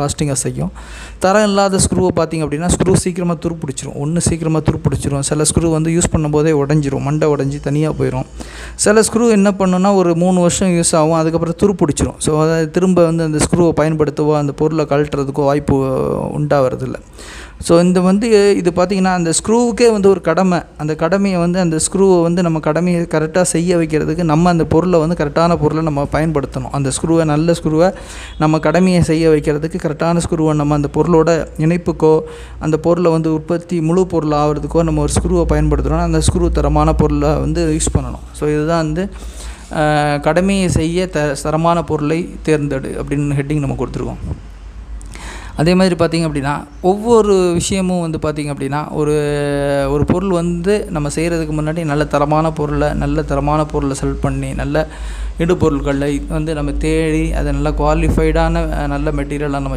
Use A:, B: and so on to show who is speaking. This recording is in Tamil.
A: லாஸ்டிங்காக செய்யும். தரம் இல்லாத ஸ்க்ரூவை பார்த்திங்க அப்படின்னா ஸ்க்ரூ சீக்கிரமாக துருப்பிடிச்சிரும். ஒன்று சீக்கிரமாக துருப்பிடிச்சிரும். சில ஸ்க்ரூ வந்து யூஸ் பண்ணும்போதே உடஞ்சிரும். மண்டை உடஞ்சி தனியாக போயிடும் சில ஸ்க்ரூ என்ன பண்ணுன்னா ஒரு மூணு வருஷம் யூஸ் ஆகும். அதுக்கப்புறம் துருப்பிடிச்சிரும். ஸோ அதாவது திரும்ப வந்து அந்த ஸ்க்ரூவை பயன்படுத்தவோ அந்த பொருளை கழட்டுறதுக்கோ வாய்ப்பு உண்டாகிறதில்ல ஸோ இந்த வந்து இது பார்த்திங்கன்னா அந்த ஸ்க்ரூவுக்கே வந்து ஒரு கடமை. அந்த கடமையை வந்து அந்த ஸ்க்ரூவை வந்து நம்ம கடமையை கரெக்டாக செய்ய வைக்கிறதுக்கு நம்ம அந்த பொருளை வந்து கரெக்டான பொருளை நம்ம பயன்படுத்தணும். அந்த ஸ்க்ரூவை நல்ல ஸ்க்ரூவை நம்ம கடமையை செய்ய வைக்கிறதுக்கு கரெக்டான ஸ்க்ரூவை நம்ம அந்த பொருளோட இணைப்புக்கோ அந்த பொருளை வந்து உற்பத்தி முழு பொருள் ஆகிறதுக்கோ நம்ம ஒரு ஸ்க்ரூவை பயன்படுத்துகிறோம்னா அந்த ஸ்க்ரூ தரமான பொருளை வந்து யூஸ் பண்ணணும். ஸோ இதுதான் வந்து கடமையை செய்ய த தரமான பொருளை தேர்ந்தெடு அப்படின்னு ஹெட்டிங் நம்ம கொடுத்துருக்கோம். அதே மாதிரி பார்த்திங்க அப்படின்னா ஒவ்வொரு விஷயமும் வந்து பார்த்திங்க அப்படின்னா ஒரு ஒரு பொருள் வந்து நம்ம செய்கிறதுக்கு முன்னாடி நல்ல தரமான பொருளை நல்ல தரமான பொருளை செலக்ட் பண்ணி நல்ல இடுபொருட்களை வந்து நம்ம தேடி அதை நல்ல குவாலிஃபைடான நல்ல மெட்டீரியலாக நம்ம